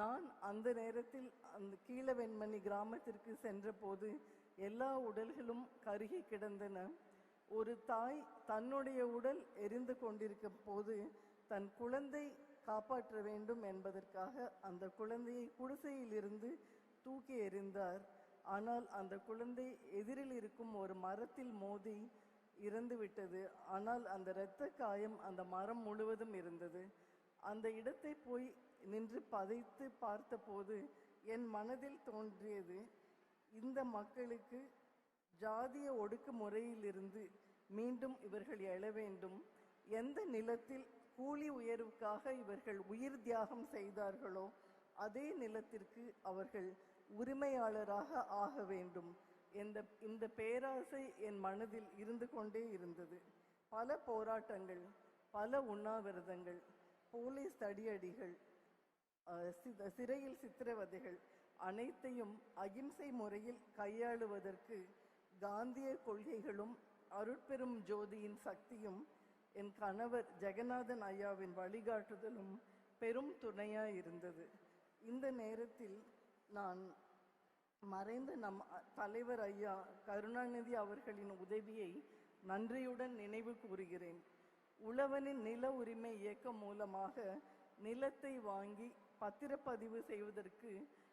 நான் அந்த நேரத்தில் அந்த கீழவெண்மணி கிராமத்திற்கு சென்றபோது எல்லா உடல்களும் கருகி கிடந்தன. ஒரு தாய் தன்னுடைய உடல் எரிந்து கொண்டிருக்கும் போது தன் குழந்தை காப்பாற்ற வேண்டும் என்பதற்காக அந்த குழந்தையை குடிசையில் இருந்து தூக்கி எறிந்தார். ஆனால் அந்த குழந்தை எதிரில் இருக்கும் ஒரு மரத்தில் மோதி இறந்துவிட்டது ஆனால் அந்த இரத்த காயம் அந்த மரம் முழுவதும் இருந்தது. அந்த இடத்தை போய் நின்று பதைத்து பார்த்தபோது என் மனதில் தோன்றியது இந்த மக்களுக்கு ஜாதிய ஒடுக்குமுறையிலிருந்து மீண்டும் இவர்கள் எழ வேண்டும். எந்த நிலத்தில் கூலி உயர்வுக்காக இவர்கள் உயிர் தியாகம் செய்தார்களோ அதே நிலத்திற்கு அவர்கள் உரிமையாளராக ஆக வேண்டும் இந்த இந்த பேராசை என் மனதில் இருந்து கொண்டே இருந்தது. பல போராட்டங்கள் பல உண்ணாவிரதங்கள் போலீஸ் தடியடிகள் சிறையில் சித்திரவதைகள் அனைத்தையும் அகிம்சை முறையில் கையாளுவதற்கு காந்திய கொள்கைகளும் அருட்பெரும் ஜோதியின் சக்தியும் என் கணவர் ஜெகநாதன் ஐயாவின் வழிகாட்டுதலும் பெரும் துணையாக இருந்தது இந்த நேரத்தில் நான் மறைந்த நம் தலைவர் ஐயா கருணாநிதி அவர்களின் உதவியை நன்றியுடன் நினைவு கூறுகிறேன். உழவனின் நில உரிமை இயக்கம் மூலமாக நிலத்தை வாங்கி பத்திரப்பதிவு செய்வதற்கு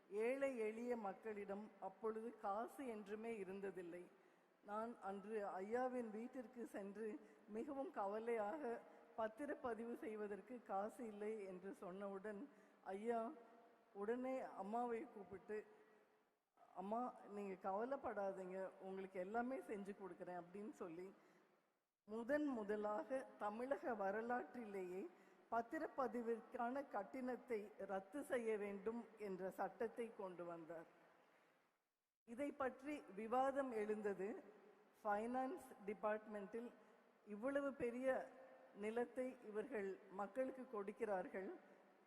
ஏழை எளிய மக்களிடம் அப்பொழுது காசு என்றுமே இருந்ததில்லை. நான் அன்று ஐயாவின் வீட்டிற்கு சென்று மிகவும் கவலையாக பத்திரப்பதிவு செய்வதற்கு காசு இல்லை என்று சொன்னவுடன் ஐயா உடனே அம்மாவை கூப்பிட்டு அம்மா நீங்கள் கவலைப்படாதீங்க உங்களுக்கு எல்லாமே செஞ்சு கொடுக்குறேன் அப்படின்னு சொல்லி முதன் முதலாக தமிழக வரலாற்றிலேயே பத்திரப்பதிவிற்கான கட்டணத்தை ரத்து செய்ய வேண்டும் என்ற சட்டத்தை கொண்டு வந்தார். இதை பற்றி விவாதம் எழுந்தது ஃபைனான்ஸ் டிபார்ட்மெண்ட்டில் இவ்வளவு பெரிய நிலத்தை இவர்கள் மக்களுக்கு கொடுக்கிறார்கள்.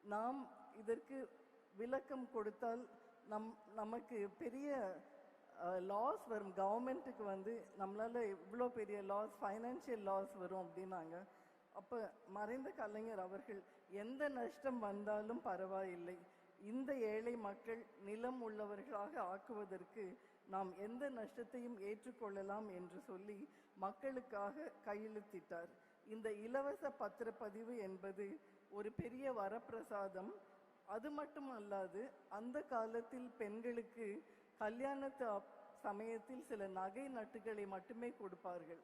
நாம் இதற்கு விளக்கம் கொடுத்தால் நம் நமக்கு பெரிய லாஸ் வரும். கவர்மெண்ட்டுக்கு வந்து நம்மளால் இவ்வளோ பெரிய லாஸ் ஃபைனான்சியல் லாஸ் வரும் அப்படின்னாங்க. அப்போ மறைந்த கலைஞர் அவர்கள் எந்த நஷ்டம் வந்தாலும் பரவாயில்லை. இந்த ஏழை மக்கள் நிலம் உள்ளவர்களாக ஆக்குவதற்கு நாம் எந்த நஷ்டத்தையும் ஏற்றுக்கொள்ளலாம் என்று சொல்லி மக்களுக்காக கையெழுத்திட்டார். இந்த இலவச பத்திரப்பதிவு என்பது ஒரு பெரிய வரப்பிரசாதம். அது மட்டும் அல்லாது அந்த காலத்தில் பெண்களுக்கு கல்யாணத்து சமயத்தில் சில நகை நட்டுகளை மட்டுமே கொடுப்பார்கள்.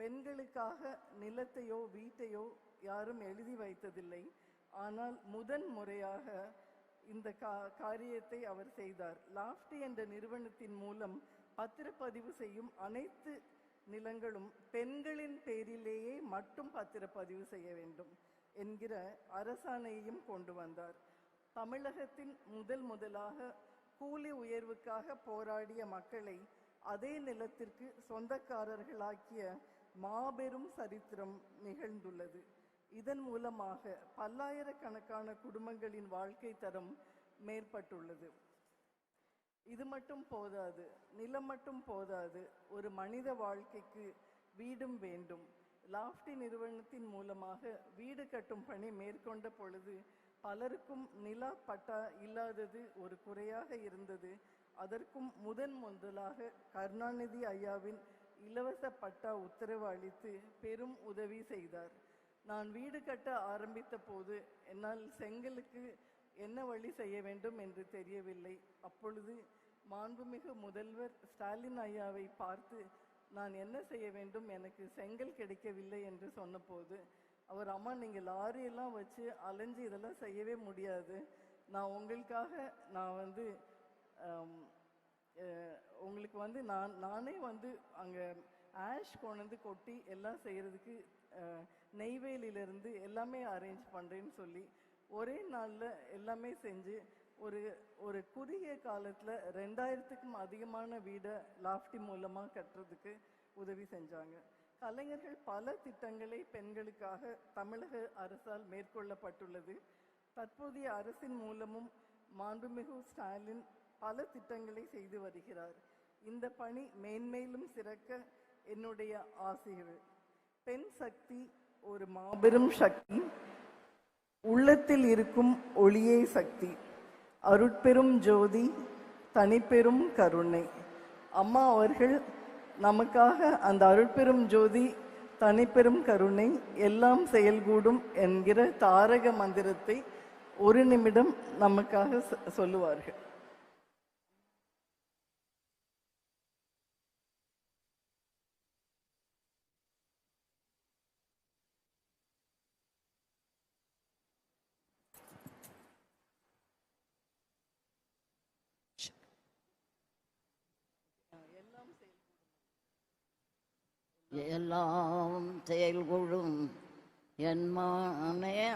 பெண்களுக்காக நிலத்தையோ வீட்டையோ யாரும் எழுதி வைத்ததில்லை. ஆனால் முதன் முறையாக இந்த கா காரியத்தை அவர் செய்தார். லாஃப்டி என்ற நிறுவனத்தின் மூலம் பத்திரப்பதிவு செய்யும் அனைத்து நிலங்களும் பெண்களின் பேரிலேயே மட்டும் பத்திரப்பதிவு செய்ய வேண்டும் என்கிற அரசாணையையும் கொண்டு வந்தார். தமிழகத்தின் முதல் முதலாக கூலி உயர்வுக்காக போராடிய மக்களை அதே நிலத்திற்கு சொந்தக்காரர்களாக்கிய மாபெரும் சரித்திரம் நிகழ்ந்துள்ளது. இதன் மூலமாக பல்லாயிரக்கணக்கான குடும்பங்களின் வாழ்க்கை தரம் மேற்பட்டுள்ளது. இது மட்டும் போதாது நிலம் மட்டும் போதாது ஒரு மனித வாழ்க்கைக்கு வீடும் வேண்டும். லாஃப்டி நிறுவனத்தின் மூலமாக வீடு கட்டும் பணி மேற்கொண்ட பொழுது பலருக்கும் நிலா பட்டா இல்லாதது ஒரு குறையாக இருந்தது. அதற்கும் முதன் முதலாக கருணாநிதி ஐயாவின் இலவச பட்டா உத்தரவு அளித்து பெரும் உதவி செய்தார். நான் வீடு கட்ட ஆரம்பித்த போது என்னால் செங்கலுக்கு என்ன வழி செய்ய வேண்டும் என்று தெரியவில்லை. அப்பொழுது மாண்புமிகு முதல்வர் ஸ்டாலின் ஐயாவை பார்த்து நான் என்ன செய்ய வேண்டும்? எனக்கு செங்கல் கிடைக்கவில்லை என்று சொன்னபோது அவர் அம்மா நீங்கள் லாரியெல்லாம் வச்சு அலைஞ்சு இதெல்லாம் செய்யவே முடியாது. நான் உங்களுக்காக நான் வந்து உங்களுக்கு வந்து நான் நானே வந்து அங்கே ஆஷ் கொண்டு வந்து கொட்டி எல்லாம் செய்கிறதுக்கு நெய்வேலியிலேருந்து எல்லாமே அரேஞ்ச் பண்ணுறேன்னு சொல்லி ஒரே நாளில் எல்லாமே செஞ்சு ஒரு ஒரு குறுகிய காலத்தில் ரெண்டாயிரத்துக்கும் அதிகமான வீடை லாஃப்டி மூலமாக கட்டுறதுக்கு உதவி செஞ்சாங்க. கலைஞர்கள் பல திட்டங்களை பெண்களுக்காக தமிழக அரசால் மேற்கொள்ளப்பட்டுள்ளது. தற்போதைய அரசின் மூலமும் மாண்புமிகு ஸ்டாலின் பல திட்டங்களை செய்து வருகிறார். இந்த பணி மேன்மேலும் சிறக்க என்னுடைய ஆசைகள். பெண் சக்தி ஒரு மாபெரும் சக்தி. உள்ளத்தில் இருக்கும் ஒளியே சக்தி. அருட்பெரும் ஜோதி தனிப்பெரும் கருணை. அம்மா அவர்கள் நமக்காக அந்த அருட்பெரும் ஜோதி தனிப்பெரும் கருணை எல்லாம் செயல்கூடும் என்கிற தாரக மந்திரத்தை ஒரு நிமிடம் நமக்காக சொல்லுவார்கள். எல்லாம் செயல்கொழும். என் மானே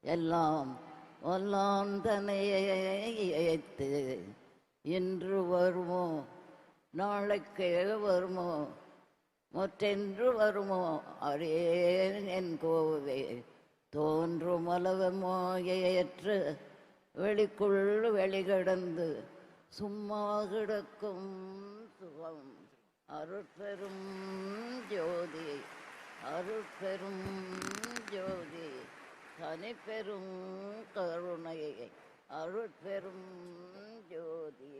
எல்லாம் வல்லாம் தனையேத்து இன்று வருமோ? நாளைக்கு வருமோ? மற்றென்று வருமோ? அரேன் என் கோவே. தோன்றும் அளவமோ ஏற்று வெளிக்குள் வெளிகடந்து சும்மா கிடக்கும் சுகம். அருட்பெரும் ஜோதி அருட்பெரும் ஜோதி தனிப்பெரும் கருணை அருட்பெரும் ஜோதி.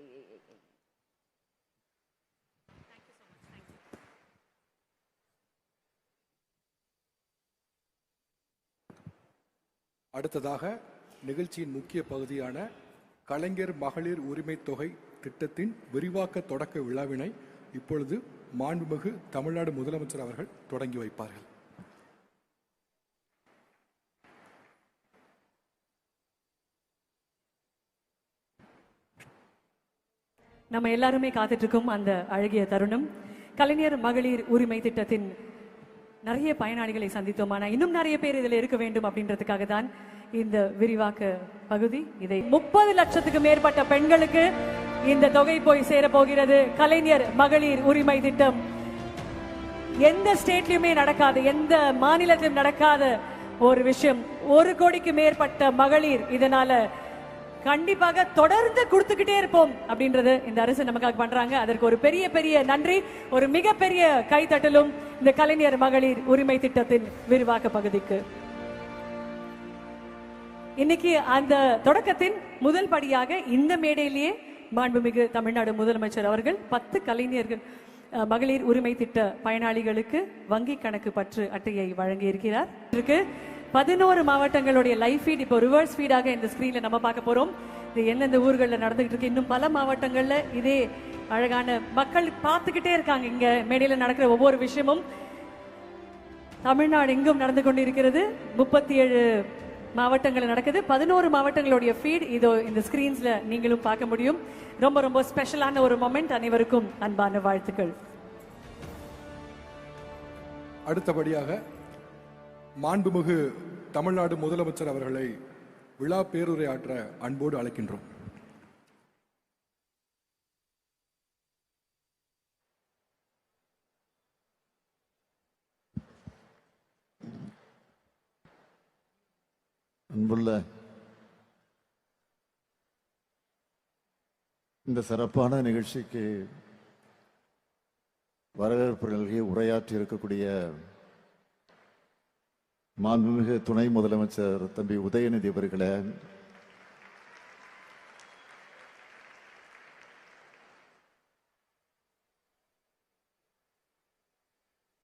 அடுத்ததாக நிகழ்ச்சியின் முக்கிய பகுதியான கலைஞர் மகளிர் உரிமை தொகை திட்டத்தின் விரிவாக்க தொடக்க விழாவினை இப்பொழுது மாண்புமிகு தமிழ்நாடு முதலமைச்சர் அவர்கள் தொடங்கி வைப்பார்கள். நம்ம எல்லாருமே காத்துட்டு இருக்கும் அந்த அழகிய தருணம். கலைஞர் மகளிர் உரிமை திட்டத்தின் நிறைய பயனாளிகளை சந்தித்தோம். ஆனால் இன்னும் நிறைய பேர் இதுல இருக்க வேண்டும் அப்படின்றதுக்காக தான் இந்த விரிவாக்க பகுதி. இதை முப்பது லட்சத்துக்கு மேற்பட்ட பெண்களுக்கு இந்த தொகை போய் சேர போகிறது கலைஞர் மகளிர் உரிமை திட்டம். எந்த ஸ்டேட்லயுமே நடக்காது எந்த மாநிலத்திலும் நடக்காத ஒரு விஷயம். ஒரு கோடிக்கு மேற்பட்ட மகளிர் இதனால கண்டிப்பாக தொடர்ந்து கொடுத்துக்கிட்டே இருப்போம் அப்படின்றது இந்த அரசு நமக்காக பண்றாங்க. அதற்கு ஒரு பெரிய பெரிய நன்றி. ஒரு மிகப்பெரிய கைத்தட்டலும் இந்த கலைஞர் மகளிர் உரிமை திட்டத்தின் விரிவாக்க பகுதிக்கு. இன்னைக்கு அந்த தொடக்கத்தின் முதல் படியாக இந்த மேடையிலேயே மாண்புமிகு தமிழ்நாடு முதலமைச்சர் அவர்கள் பத்து கலைஞர்கள் மகளிர் உரிமை திட்ட பயனாளிகளுக்கு வங்கி கணக்கு பற்று அட்டையை வழங்கி இருக்கிறார் இருக்கு பதினோரு மாவட்டங்களுடைய லைஃப் ஃபீட் இப்போ ரிவர்ஸ் ஃபீடாக இந்த ஸ்கிரீன்ல நம்ம பார்க்க போறோம். இது எந்தெந்த ஊர்களில் நடந்துகிட்டு இருக்கு? இன்னும் பல மாவட்டங்களில் இதே அழகான மக்கள் பார்த்துக்கிட்டே இருக்காங்க. இங்க மேடையில் நடக்கிற ஒவ்வொரு விஷயமும் தமிழ்நாடு எங்கும் நடந்து கொண்டிருக்கிறது. முப்பத்தி ஏழு மாவட்டங்கள் நடக்குது. பதினோரு மாவட்டங்களுடைய ஃபீட் இதோ இந்த ஸ்கிரீன்ஸ்ல நீங்களும் பார்க்க முடியும். ரொம்ப ரொம்ப ஸ்பெஷலான ஒரு மொமெண்ட் அனைவருக்கும் அன்பான வாழ்த்துக்கள். அடுத்தபடியாக மாண்புமிகு தமிழ்நாடு முதலமைச்சர் அவர்களை விழா பேருரையாற்ற அன்போடு அழைக்கின்றோம். அன்புள்ள இந்த சிறப்பான நிகழ்ச்சிக்கு வரவேற்பு நல்கி உரையாற்றி இருக்கக்கூடிய மாண்புமிகு துணை முதலமைச்சர் தம்பி உதயநிதி அவர்களே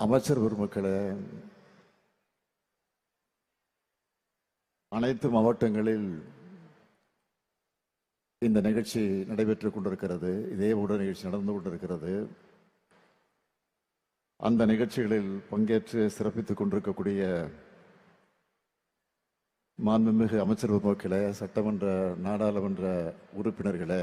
அமைச்சர் பெருமக்களே அனைத்து மாவட்டங்களில் இந்த நிகழ்ச்சி நடைபெற்றுக் கொண்டிருக்கிறது. இதே உடல் நிகழ்ச்சி நடந்து கொண்டிருக்கிறது. அந்த நிகழ்ச்சிகளில் பங்கேற்று சிறப்பித்துக் கொண்டிருக்கக்கூடிய மாண்புமிகு அமைச்சர் பெருமக்களே சட்டமன்ற நாடாளுமன்ற உறுப்பினர்களே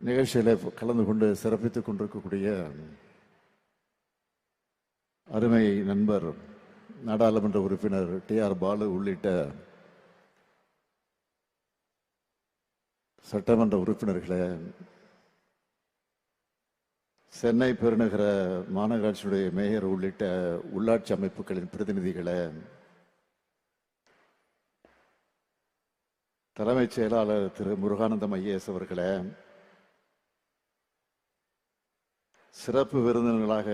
நிகழ்ச்சியில கலந்து கொண்டு சிறப்பித்துக் கொண்டிருக்கக்கூடிய அருமை நண்பர் நாடாளுமன்ற உறுப்பினர் டி ஆர் பாலு உள்ளிட்ட சட்டமன்ற உறுப்பினர்களே சென்னை பெருநகர மாநகராட்சியுடைய மேயர் உள்ளிட்ட உள்ளாட்சி அமைப்புகளின் பிரதிநிதிகளே தலைமைச் செயலாளர் திரு முருகானந்தம் ஐஏஎஸ் அவர்களே சிறப்பு விருந்தினர்களாக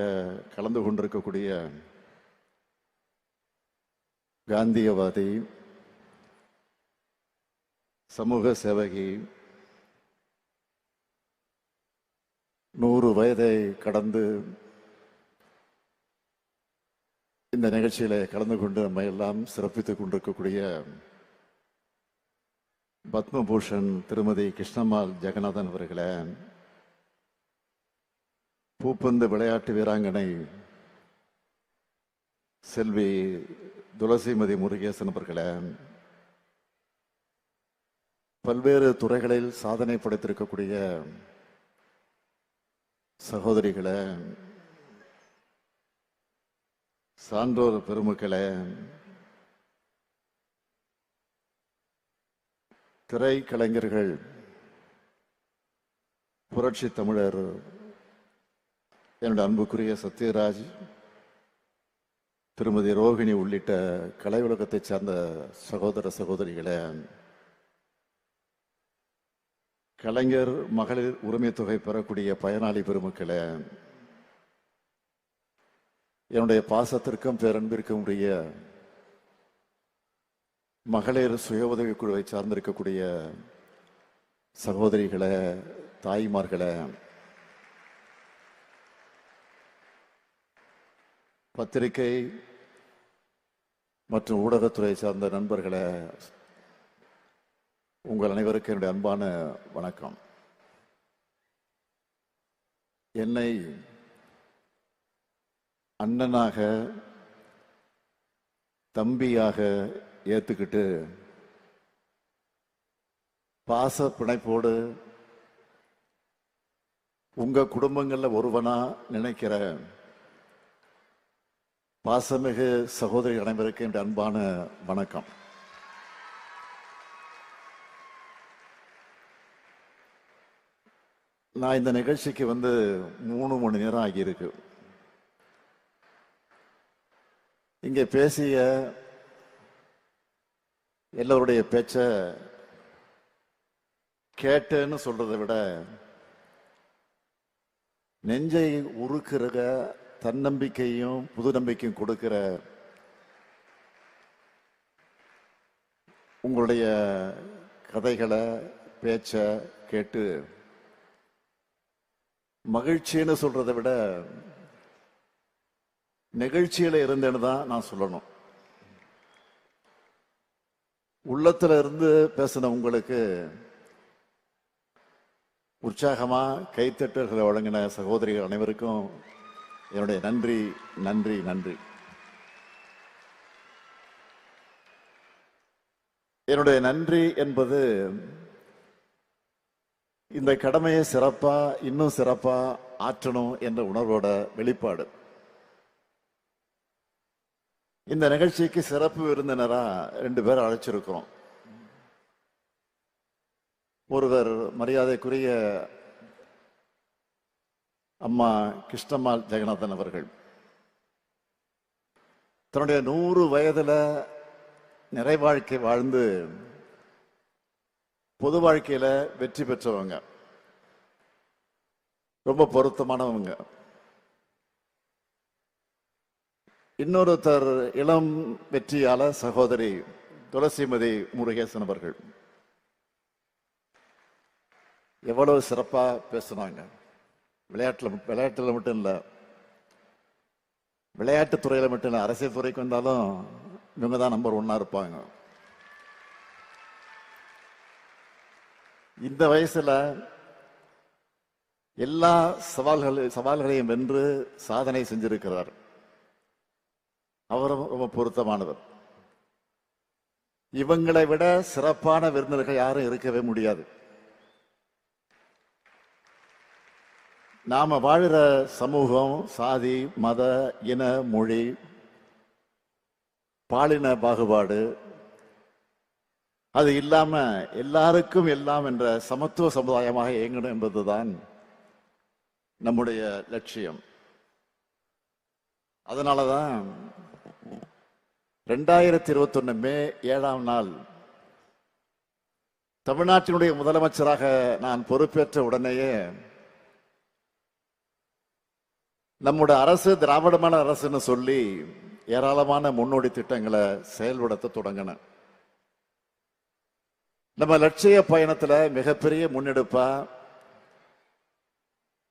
கலந்து கொண்டிருக்கக்கூடிய காந்தியவாதி சமூக சேவகி நூறு வயதை கடந்து இந்த நிகழ்ச்சியில கலந்து கொண்டு நம்ம எல்லாம் சிறப்பித்துக் கொண்டிருக்கக்கூடிய பத்மபூஷன் திருமதி கிருஷ்ணம்மாள் ஜெகநாதன் அவர்களே பூப்பந்து விளையாட்டு வீராங்கனை செல்வி துளசிமதி முருகேசன் அவர்களே பல்வேறு துறைகளில் சாதனை படைத்திருக்கக்கூடிய சகோதரிகளே சான்றோர் பெருமக்களே திரைக்கலைஞர்கள் புரட்சி தமிழர் என்னுடைய அன்புக்குரிய சத்யராஜ் திருமதி ரோகிணி உள்ளிட்ட கலை உலகத்தைச் சார்ந்த சகோதர சகோதரிகளே கலைஞர் மகளிர் உரிமை தொகை பெறக்கூடிய பயனாளி பெருமக்களே என்னுடைய பாசத்திற்கும் பேரன்பிற்கும் உரிய மகளிர் சுய உதவி குழுவை சார்ந்திருக்கக்கூடிய சகோதரிகளை தாய்மார்களை பத்திரிகை மற்றும் ஊடகத்துறை சார்ந்த நண்பர்களை உங்கள் அனைவருக்கும் என்னுடைய அன்பான வணக்கம். என்னை அண்ணனாக தம்பியாக ஏற்றுக்கிட்டு பாச பிணைப்போடு உங்கள் குடும்பங்களில் ஒருவனாக நினைக்கிற பாசமிகு சகோதரி அனைவருக்கு என்னுடைய அன்பான வணக்கம். நான் இந்த நிகழ்ச்சிக்கு வந்து மூணு மணி நேரம் ஆகியிருக்கு. இங்கே பேசிய எல்லோருடைய பேச்ச கேட்டேன்னு சொல்றதை விட நெஞ்சை உருக்குற தன்னம்பிக்கையும் புது நம்பிக்கையும் கொடுக்கிற உங்களுடைய கதைகளை பேச்ச கேட்டு மகிழ்ச்சின்னு சொல்றதை விட நிகழ்ச்சியில இருந்தேன்னு தான் நான் சொல்லணும். உள்ளத்துல இருந்து பேசின உங்களுக்கு உற்சாகமா கைத்தட்டல்களை வழங்கின சகோதரிகள் அனைவருக்கும் என்னுடைய நன்றி நன்றி நன்றி. என்னுடைய நன்றி என்பது இந்த கடமையை சிறப்பா இன்னும் சிறப்பா ஆற்றணும் என்ற உணர்வோட வெளிப்பாடு. இந்த நிகழ்ச்சிக்கு சிறப்பு விருந்தினரா ரெண்டு பேர் அழைச்சிருக்கிறோம். ஒருவர் மரியாதைக்குரிய அம்மா கிருஷ்ணம்மாள் ஜெகநாதன் அவர்கள். தன்னுடைய நூறு வயதில் நிறை வாழ்க்கை வாழ்ந்து பொது வாழ்க்கையில் வெற்றி பெற்றவங்க. ரொம்ப பொருத்தமானவங்க. இன்னொருத்தர் இளம் வெற்றியாளர் சகோதரி துளசிமதி முருகேசன் அவர்கள். எவ்வளவு சிறப்பாக பேசுனாங்க. விளையாட்டுல விளையாட்டுல மட்டும் இல்ல. விளையாட்டு துறையில் மட்டும் இல்ல அரசியல் துறைக்கு வந்தாலும் இவங்க தான் நம்பர் ஒன்னா இருப்பாங்க. இந்த வயசுல எல்லா சவால்கள் சவால்களையும் வென்று சாதனை செஞ்சிருக்கிறார். அவரும் ரொம்ப பொருத்தமானவர். இவங்களை விட சிறப்பான விருந்தினர்கள் யாரும் இருக்கவே முடியாது. நாம் வாழ்கிற சமூகம் சாதி மத இன மொழி பாலின பாகுபாடு அது இல்லாமல் எல்லாருக்கும் எல்லாம் என்ற சமத்துவ சமுதாயமாக இயங்கணும் என்பதுதான் நம்முடைய லட்சியம். அதனாலதான் ரெண்டாயிரத்தி இருபத்தொன்னு மே ஏழாம் நாள் தமிழ்நாட்டினுடைய முதலமைச்சராக நான் பொறுப்பேற்ற உடனேயே நம்முடைய அரசு திராவிடமான அரசுன்னு சொல்லி ஏராளமான முன்னோடி திட்டங்களை செயல்படுத்த தொடங்கினேன் நம்ம லட்சிய பயணத்துல மிகப்பெரிய முன்னெடுப்பா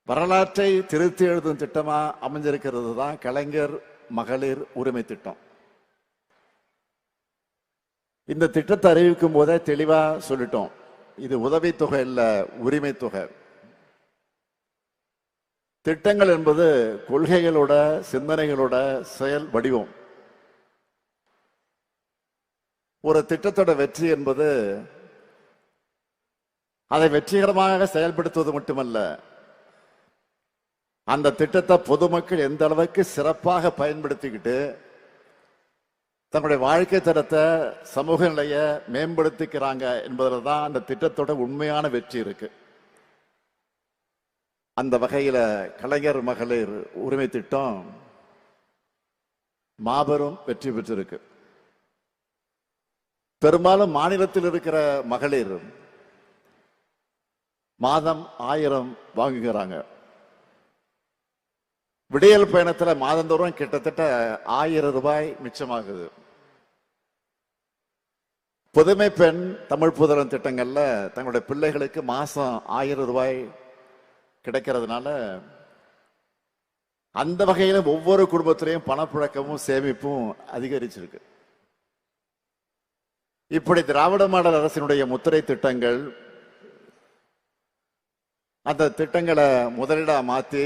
வரலாற்றை திருத்தி எழுதும் திட்டமா அமைஞ்சிருக்கிறது தான் கலைஞர் மகளிர் உரிமை திட்டம். இந்த திட்டத்தை அறிவிக்கும் போதே தெளிவா சொல்லிட்டோம். இது உதவித்தொகை இல்லை உரிமை தொகை திட்டங்கள் என்பது கொள்கைகளோட சிந்தனைகளோட செயல் வடிவம். ஒரு திட்டத்தோட வெற்றி என்பது அதை வெற்றிகரமாக செயல்படுத்துவது மட்டுமல்ல அந்த திட்டத்தை பொதுமக்கள் எந்த அளவுக்கு சிறப்பாக பயன்படுத்திக்கிட்டு தங்களுடைய வாழ்க்கை தரத்தை சமூக நிலையை மேம்படுத்திக்கிறாங்க என்பதில் தான் அந்த திட்டத்தோட உண்மையான வெற்றி இருக்குது அந்த வகையில் கலைஞர் மகளிர் உரிமை திட்டம் மாபெரும் வெற்றி பெற்றிருக்கு. பெரும்பாலும் மாநிலத்தில் இருக்கிற மகளிர் மாதம் ஆயிரம் வாங்குகிறாங்க. விடியல் பயணத்தில் மாதந்தோறும் கிட்டத்தட்ட ஆயிரம் ரூபாய் மிச்சமாகுது. புதுமை பெண் தமிழ் புதலன் திட்டங்களில் தங்களுடைய பிள்ளைகளுக்கு மாதம் ஆயிரம் ரூபாய் கிடைக்கிறதுனால அந்த வகையில ஒவ்வொரு குடும்பத்திலையும் பணப்புழக்கமும் சேமிப்பும் அதிகரிச்சிருக்கு. இப்படி திராவிட மாடல் அரசினுடைய முத்திரை திட்டங்கள் அந்த திட்டங்களை முதலீடா மாத்தி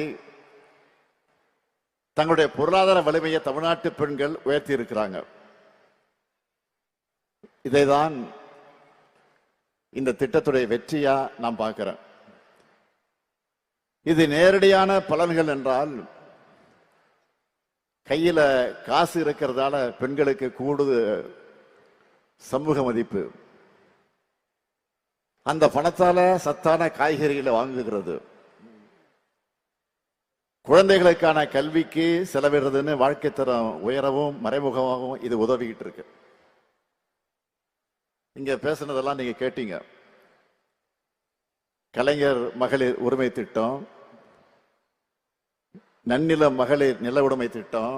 தங்களுடைய பொருளாதார வலிமையை தமிழ்நாட்டு பெண்கள் உயர்த்தி இருக்கிறாங்க. இதைதான் இந்த திட்டத்துடைய வெற்றியா நான் பார்க்கிறேன். இது நேரடியான பலன்கள் என்றால் கையில காசு இருக்கிறதால பெண்களுக்கு கூடுது சமூக மதிப்பு. அந்த பணத்தால சத்தான காய்கறிகளை வாங்குகிறது. குழந்தைகளுக்கான கல்விக்கு செலவிடுறதுன்னு வாழ்க்கை தரம் உயரவும் மறைமுகமாகவும் இது உதவிக்கிட்டு இருக்கு. இங்க பேசுனதெல்லாம் நீங்க கேட்டீங்க. கலைஞர் மகளிர் உரிமை திட்டம் நன்னில மகளிர் நில உடைமை திட்டம்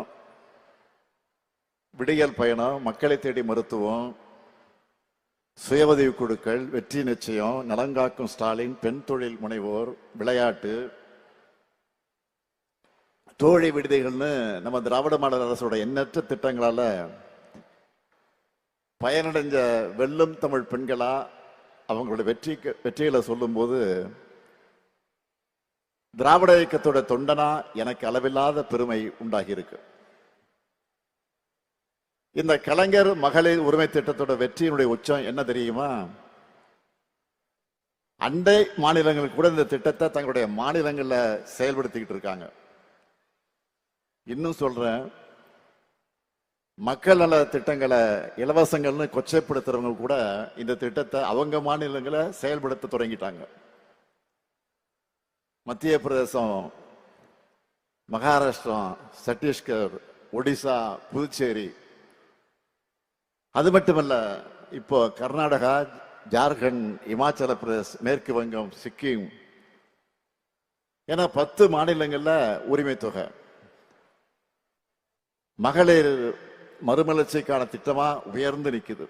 விடியல் பயணம் மக்களை தேடி மருத்துவம் சுய உதவி குழுக்கள் வெற்றி நிச்சயம் நலங்காக்கும் ஸ்டாலின் பெண் தொழில் முனைவோர் விளையாட்டு தோழி விடுதிகள்னு நம்ம திராவிட மாடல் அரசோட எண்ணற்ற திட்டங்களால பயனடைஞ்ச வெல்லும் தமிழ் பெண்களா அவங்களோட வெற்றிக்கு வெற்றிகளை சொல்லும்போது திராவிட இயக்கத்தோட தொண்டனா எனக்கு அளவில்லாத பெருமை உண்டாகி இருக்கு இந்த கலைஞர் மகளிர் உரிமை திட்டத்தோட வெற்றியினுடைய உச்சம் என்ன தெரியுமா? அண்டை மாநிலங்கள் கூட இந்த திட்டத்தை தங்களுடைய மாநிலங்களில் செயல்படுத்திக்கிட்டு இருக்காங்க. இன்னும் சொல்றேன் மக்கள் நல திட்டங்களை இலவசங்கள்னு கொச்சைப்படுத்துறவங்க கூட இந்த திட்டத்தை அவங்க மாநிலங்களை செயல்படுத்த தொடங்கிட்டாங்க. மத்திய பிரதேசம் மகாராஷ்டிரம் சத்தீஸ்கர் ஒடிசா புதுச்சேரி. அது மட்டுமல்ல இப்போ கர்நாடகா ஜார்க்கண்ட் இமாச்சல பிரதேஷ் மேற்கு வங்கம் சிக்கிம். ஏன்னா பத்து மாநிலங்களில் உரிமை தொகை மகளிர் மறுமலர்ச்சிக்கான திட்டமா உயர்ந்து நிற்குது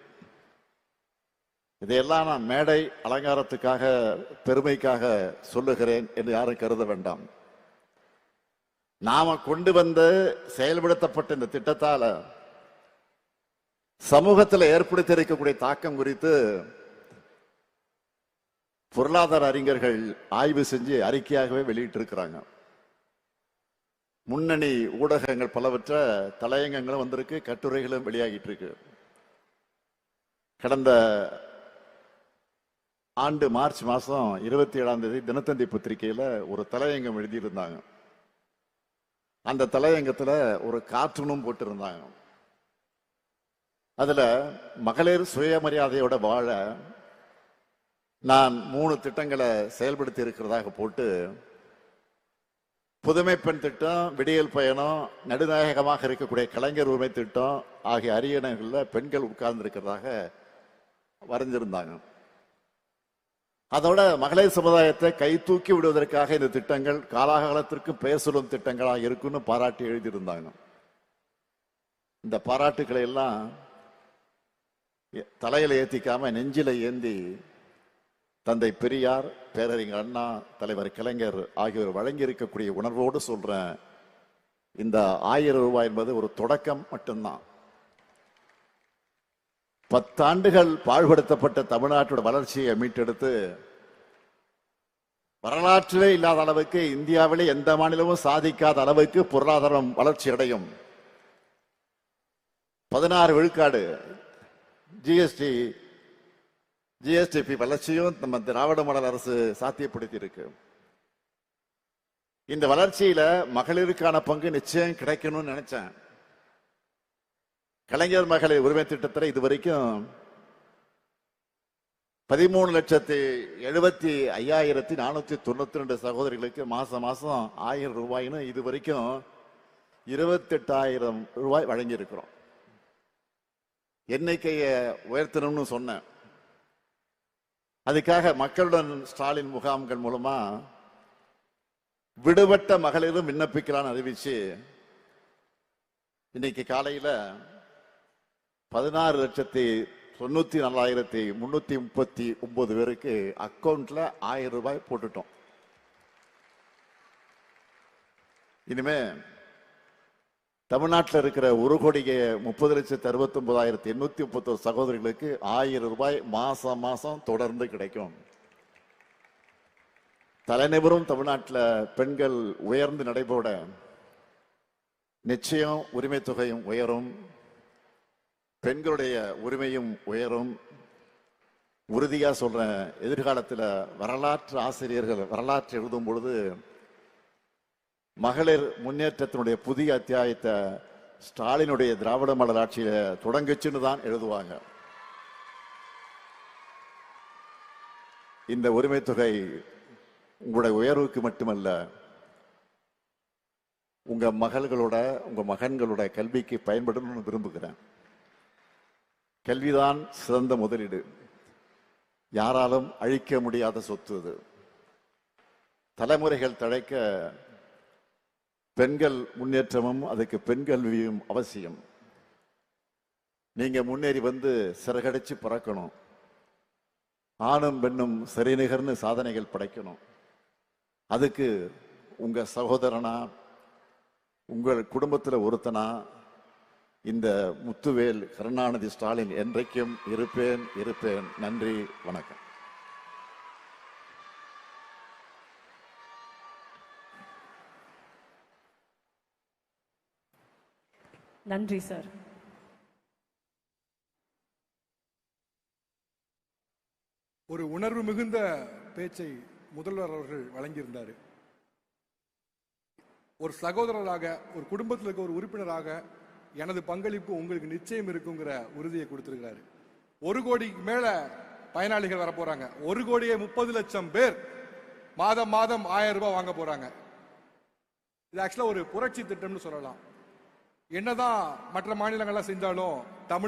இதையெல்லாம் நான் மேடை அலங்காரத்துக்காக பெருமைக்காக சொல்லுகிறேன் என்று யாரும் கருத வேண்டாம். நாம கொண்டு வந்து செயல்படுத்தப்பட்ட இந்த திட்டத்தால சமூகத்தில் ஏற்படுத்தி இருக்கக்கூடிய தாக்கம் குறித்து பொருளாதார அறிஞர்கள் ஆய்வு செஞ்சு அறிக்கையாகவே வெளியிட்டிருக்கிறாங்க. முன்னணி ஊடகங்கள் பலவற்ற தலையங்கங்களும் வந்திருக்கு கட்டுரைகளும் வெளியாகிட்டு இருக்கு கடந்த ஆண்டு மார்ச் மாதம் இருபத்தி ஏழாம் தேதி தினத்தந்தி பத்திரிகையில் ஒரு தலையங்கம் எழுதியிருந்தாங்க. அந்த தலையங்கத்தில் ஒரு கார்ட்டூனும் போட்டிருந்தாங்க. அதில் மகளிர் சுயமரியாதையோட வாழ நான் மூணு திட்டங்களை செயல்படுத்தி இருக்கிறதாக போட்டு புதுமை பெண் திட்டம் விடியல் பயணம் நடுநாயகமாக இருக்கக்கூடிய கலைஞர் உரிமை திட்டம் ஆகிய அரியணைகளில் பெண்கள் உட்கார்ந்து இருக்கிறதாக வரைஞ்சிருந்தாங்க. அதோட மகளிர் சமுதாயத்தை கை தூக்கி விடுவதற்காக இந்த திட்டங்கள் காலாகாலத்திற்கு பெயர் சொல்லும் திட்டங்களாக இருக்குன்னு பாராட்டி எழுதியிருந்தாங்க. இந்த பாராட்டுக்களை எல்லாம் தலையில் தலையில ஏத்திக்காம நெஞ்சில ஏந்தி தந்தை பெரியார் பேரறிஞர் அண்ணா தலைவர் கலைஞர் ஆகியோர் வழங்கி இருக்கக்கூடிய உணர்வோடு சொல்றேன் இந்த ஆயிரம் ரூபாய் என்பது ஒரு தொடக்கம் மட்டும்தான். பத்தாண்டுகள் பாழ்படுத்தப்பட்ட தமிழ்நாட்டோட வளர்ச்சியை மீட்டெடுத்து வரலாற்றிலே இல்லாத அளவுக்கு இந்தியாவிலே எந்த மாநிலமும் சாதிக்காத அளவுக்கு பொருளாதாரம் வளர்ச்சி அடையும். பதினாறு விழுக்காடு ஜிஎஸ்டி ஜிஎஸ்டிபி வளர்ச்சியும் நம்ம திராவிட மாடல் அரசு சாத்தியப்படுத்தி இருக்கு இந்த வளர்ச்சியில மகளிருக்கான பங்கு நிச்சயம் கிடைக்கணும்னு நினைச்சேன். கலைஞர் மகளிர் உரிமை திட்டத்தில் இது வரைக்கும் பதிமூணு லட்சத்தி எழுபத்தி ஐயாயிரத்தி நானூத்தி தொண்ணூத்தி ரெண்டு சகோதரிகளுக்கு மாசம் மாசம் ஆயிரம் ரூபாய்னு இது வரைக்கும் இருபத்தெட்டாயிரம் ரூபாய் வழங்கி இருக்கிறோம் எண்ணிக்கையை உயர்த்தணும்னு சொன்னேன். அதுக்காக மக்களுடன் ஸ்டாலின் முகாம்கள் மூலமா விடுபட்ட மகளிரும் விண்ணப்பிக்கலாம்னு அறிவிச்சு இன்னைக்கு காலையில பதினாறு லட்சத்தி தொண்ணூத்தி நாலாயிரத்தி முன்னூத்தி முப்பத்தி ஒன்பது பேருக்கு அக்கௌண்ட்ல ஆயிரம் ரூபாய் போட்டுட்டோம். இனிமே தமிழ்நாட்டில் இருக்கிற ஒரு கோடியே முப்பது லட்சத்தி அறுபத்தி ஒன்பதாயிரத்தி எண்ணூத்தி முப்பத்தொரு சகோதரிகளுக்கு ஆயிரம் ரூபாய் மாசம் மாசம் தொடர்ந்து கிடைக்கும். தலைநபரும் தமிழ்நாட்டில் பெண்கள் உயர்ந்து நடைபோட நிச்சயம் உரிமை தொகையும் உயரும். பெண்களுடைய உரிமையும் உயரும். உறுதியா சொல்றேன் எதிர்காலத்துல வரலாற்று ஆசிரியர்கள் வரலாற்று எழுதும் பொழுது மகளிர் முன்னேற்றத்தினுடைய புதிய அத்தியாயத்தை ஸ்டாலினுடைய திராவிட மலர் ஆட்சியில தொடங்குச்சுன்னு தான் எழுதுவாங்க. இந்த உரிமை தொகை உங்களுடைய உயர்வுக்கு மட்டுமல்ல உங்க மகள்களோட உங்க மகன்களோட கல்விக்கு பயன்படணும்னு விரும்புகிறேன். கல்விதான் சிறந்த முதலீடு. யாராலும் அழிக்க முடியாத சொத்து அது. தலைமுறைகள் தழைக்க பெண்கள் முன்னேற்றமும் அதுக்கு பெண் கல்வியும் அவசியம். நீங்க முன்னேறி வந்து சிறகடிச்சு பறக்கணும். ஆணும் பெண்ணும் சரிநிகர்னு சாதனைகள் படைக்கணும். அதுக்கு உங்க சகோதரனா உங்கள் குடும்பத்தில் ஒருத்தனா இந்த முத்துவேல் கருணாநிதி ஸ்டாலின் என்றைக்கும் இருப்பேன் இருப்பேன். நன்றி வணக்கம். நன்றி சார். ஒரு உணர்வு மிகுந்த பேச்சை முதல்வர் அவர்கள் வழங்கியிருந்தார். ஒரு சகோதரராக ஒரு குடும்பத்தில் இருக்க ஒரு உறுப்பினராக எனது பங்களிப்பு உங்களுக்கு நிச்சயம் இருக்குங்கிற உறுதியை கொடுத்திருக்கிறாரு. ஒரு கோடிக்கு மேல பயனாளிகள் வர போறாங்க. ஒரு கோடியே முப்பது லட்சம் பேர் மாதம் மாதம் ஆயிரம் ரூபாய் வாங்க போறாங்க. இது ஆக்சுவலா ஒரு புரட்சி திட்டம்னு சொல்லலாம். என்னதான் மற்ற மாநிலங்கள்லாம் செஞ்சாலும் தமிழ்